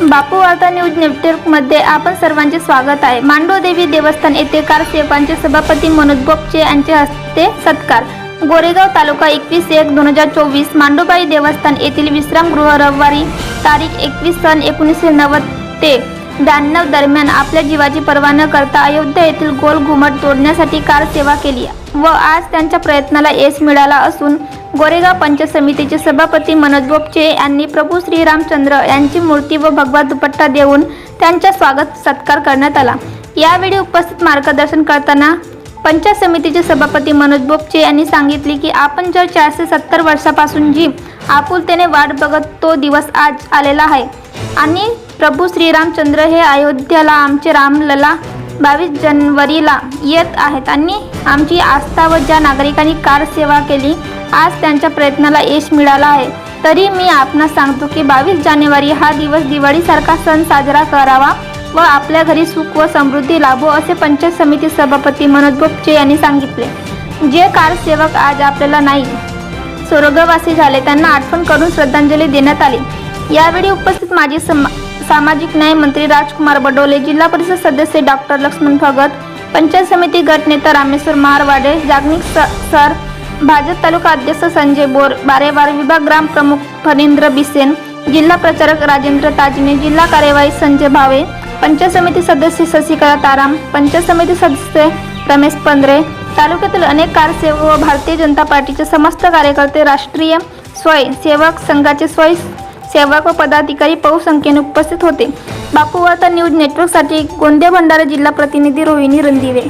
बापू वार्ता न्यूज नेटवर्कमध्ये आपण सर्वांचे स्वागत आहे. मांडोदेवी देवस्थान येथे कारसेवकांचे सभापती मनोज बोपचे यांचे हस्ते सत्कार. गोरेगाव तालुका एकवीस एक दोन हजार चोवीस मांडोबाई देवस्थान येथील विश्रामगृह रविवारी तारीख एकवीस सन एकोणीसशे नव्वद ते ब्याण्णव दरम्यान आपल्या जीवाची पर्वा न करता अयोध्या येथील गोल घुमट तोडण्यासाठी कार सेवा केली. व आज त्यांच्या प्रयत्नाला यश मिळाला असून गोरेगाव पंचायत समितीचे सभापती मनोज बोपचे यांनी प्रभू श्रीरामचंद्र यांची मूर्ती व भगवा दुपट्टा देऊन त्यांचा स्वागत सत्कार करण्यात आला. यावेळी उपस्थित मार्गदर्शन करताना पंचायत समितीचे सभापती मनोज बोपचे यांनी सांगितले की आपण जर चारशे सत्तर वर्षापासून जी आपुलतेने वाट बघत तो दिवस आज आलेला आहे. आणि प्रभू श्रीरामचंद्र हे अयोध्याला आमचे रामलला बावीस जानेवारीला येत आहेत आणि आमची आस्था व ज्या नागरिकांनी कार सेवा केली आज त्यांच्या प्रयत्नाला यश मिळालं आहे. तरी मी आपणास सांगतो की बावीस जानेवारी हा दिवस दिवाळीसारखा सण साजरा करावा व आपल्या घरी सुख व समृद्धी लाभो असे पंचायत समिती सभापती मनोज बोपचे यांनी सांगितले. जे कार सेवक आज आपल्याला नाही स्वर्गवासी झाले त्यांना आठवण करून श्रद्धांजली देण्यात आली. यावेळी उपस्थित माजी समा सामाजिक न्याय मंत्री राजकुमार बडोले जिल्हा परिषद सदस्य डॉक्टर लक्ष्मण भगत पंचायत समिती गटनेता रामेश्वर मारवाडे जागनिक स- सर भाजप तालुका अध्यक्ष संजय बोर बारेवार विभाग ग्राम प्रमुख फणींद्र बिसेन जिल्हा प्रचारक राजेंद्र ताजने जिल्हा कार्यवाही संजय भावे पंचायत समिती सदस्य शशिकला ताराम पंचायत समिती सदस्य रमेश पंधरे तालुक्यातील अनेक कारसेवक व भारतीय जनता पार्टीचे समस्त कार्यकर्ते राष्ट्रीय स्वयंसेवक संघाचे स्वयं सेवक व पदाधिकारी बहुसंख्येने उपस्थित होते. बापू वार्ता न्यूज नेटवर्कसाठी गोंदिया भंडारा जिल्हा प्रतिनिधी रोहिणी रणदिवे